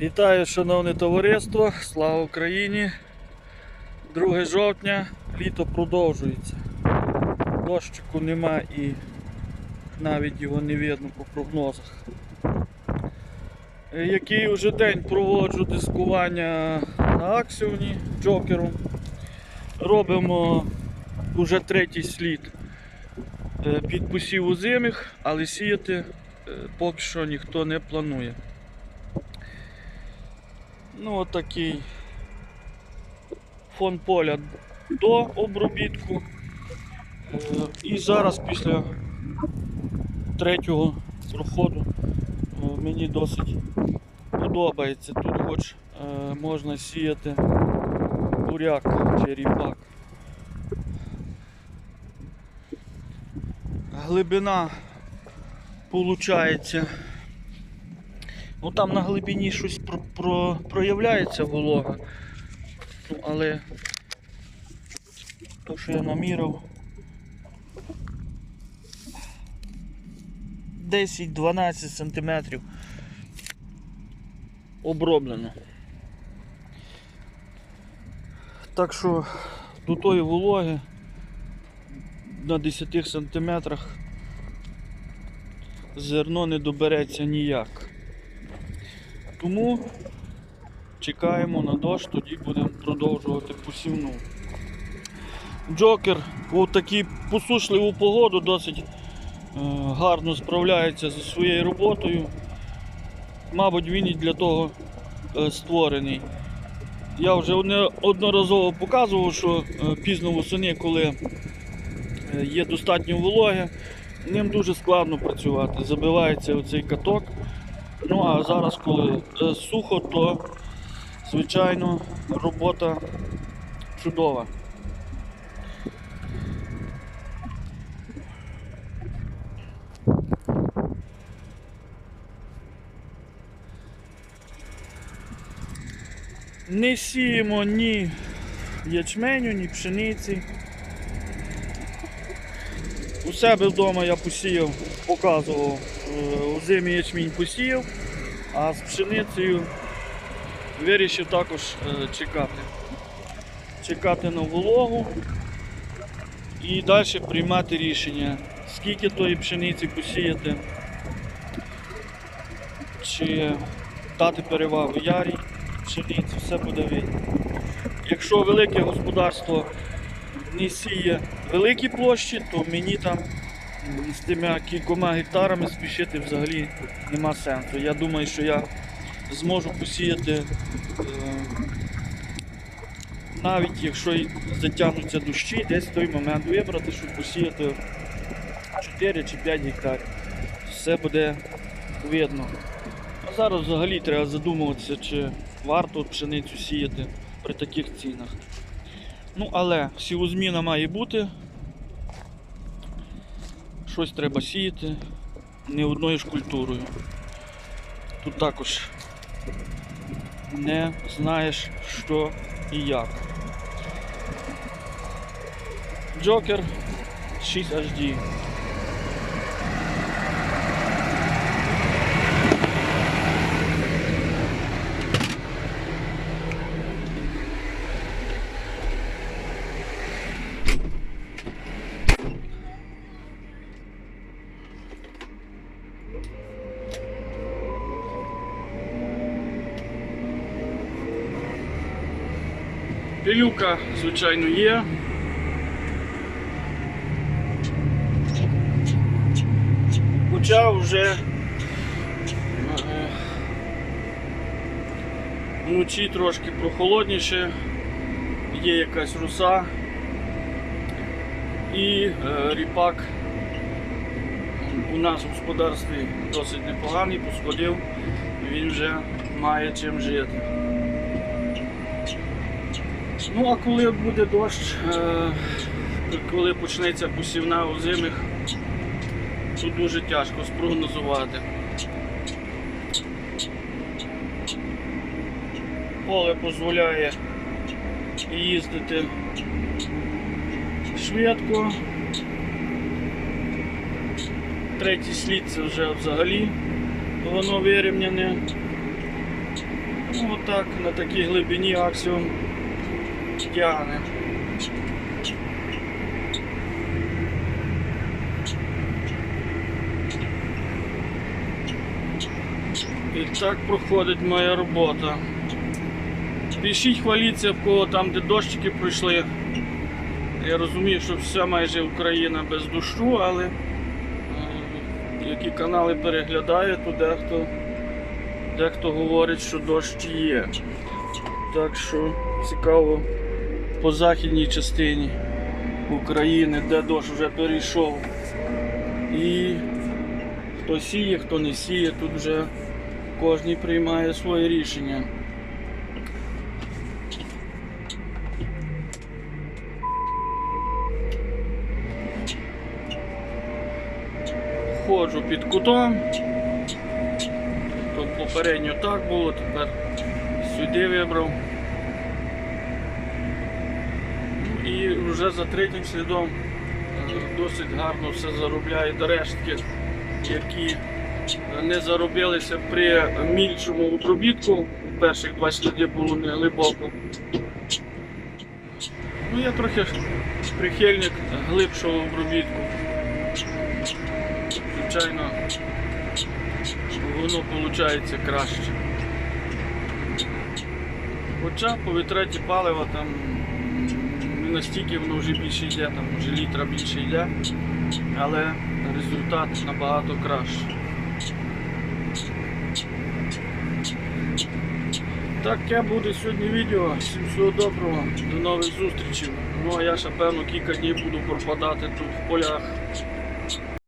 Вітаю, шановне товариство, слава Україні! 2 жовтня, літо продовжується. Дощику нема і навіть його не видно по прогнозах. Е, Який вже день проводжу дискування на аксіоні джокером. Робимо уже третій слід е, під посів озимих, але сіяти е, поки що ніхто не планує. Ну, отакий фон поля до обробітку. Е, І зараз після третього проходу е, мені досить подобається. Тут хоч е, можна сіяти буряк чи ріпак. Глибина получається Ну там на глибині щось про, про, проявляється волога. Ну, але то, що я намірив 10-12 сантиметрів оброблено. Так що до тої вологи на 10 сантиметрах зерно не добереться ніяк. Тому чекаємо на дощ, тоді будемо продовжувати посівну. Джокер у таку посушливу погоду досить е, гарно справляється зі своєю роботою. Мабуть, він і для того е, створений. Я вже неодноразово показував, що е, пізно восени, коли є достатньо вологи, ним дуже складно працювати. Забивається оцей каток. Ну а зараз, коли е, сухо, то звичайно робота чудова. Не сіємо ні ячменю, ні пшениці. У себе вдома я посіяв, показував, е, у зимі ячмінь посіяв, а з пшеницею вирішив також е, чекати. Чекати на вологу і далі приймати рішення, скільки тої пшениці посіяти, чи дати перевагу ярій пшениці, все буде видно. Якщо велике господарство не сіє великі площі, то мені там з тими кількома гектарами спішити взагалі нема сенсу. Я думаю, що я зможу посіяти е, навіть якщо затягнуться дощі, десь в той момент вибрати, щоб посіяти 4 чи 5 гектарів. Все буде видно. А зараз взагалі треба задумуватися, чи варто пшеницю сіяти при таких цінах. Ну, але сівозміна має бути. Щось треба сіяти не одною ж культурою. Тут також не знаєш, що і як. Джокер 6 HD. Пилюка, звичайно, є. Хоча вже е, вночі трошки прохолодніше, є якась руса і е, ріпак у нас в господарстві досить непоганий, посходив, він вже має чим жити. Ну, а коли буде дощ, е, коли почнеться посівна озимих, тут дуже тяжко спрогнозувати. Поле дозволяє їздити швидко. Третій слід це вже взагалі воно вирівняне. Ну, отак на такій глибині аксіум тягне. І так проходить моя робота. Пишіть, хваліться, в кого там, де дощики пройшли. Я розумію, що вся майже Україна без дощу, але е, які канали переглядає, то дехто, дехто говорить, що дощ є. Так що цікаво по західній частині України, де дощ вже перейшов. І хто сіє, хто не сіє, тут вже кожен приймає своє рішення. Ходжу під кутом. Тут попередньо так було, тепер сюди вибрав. Ну, І вже за третім слідом е, досить гарно все заробляє до рештки, які не заробилися при мільшому обробітку. Перших два сліди було не глибоко. Ну, я трохи прихильник глибшого обробітку. Звичайно, воно виходить краще. Хоча по витраті палива там не настільки воно вже більше йде, там вже літра більше йде, але результат набагато кращий. Таке буде сьогодні відео. Всім всього доброго, до нових зустрічей. Ну а я ще певно кілька днів буду пропадати тут в полях.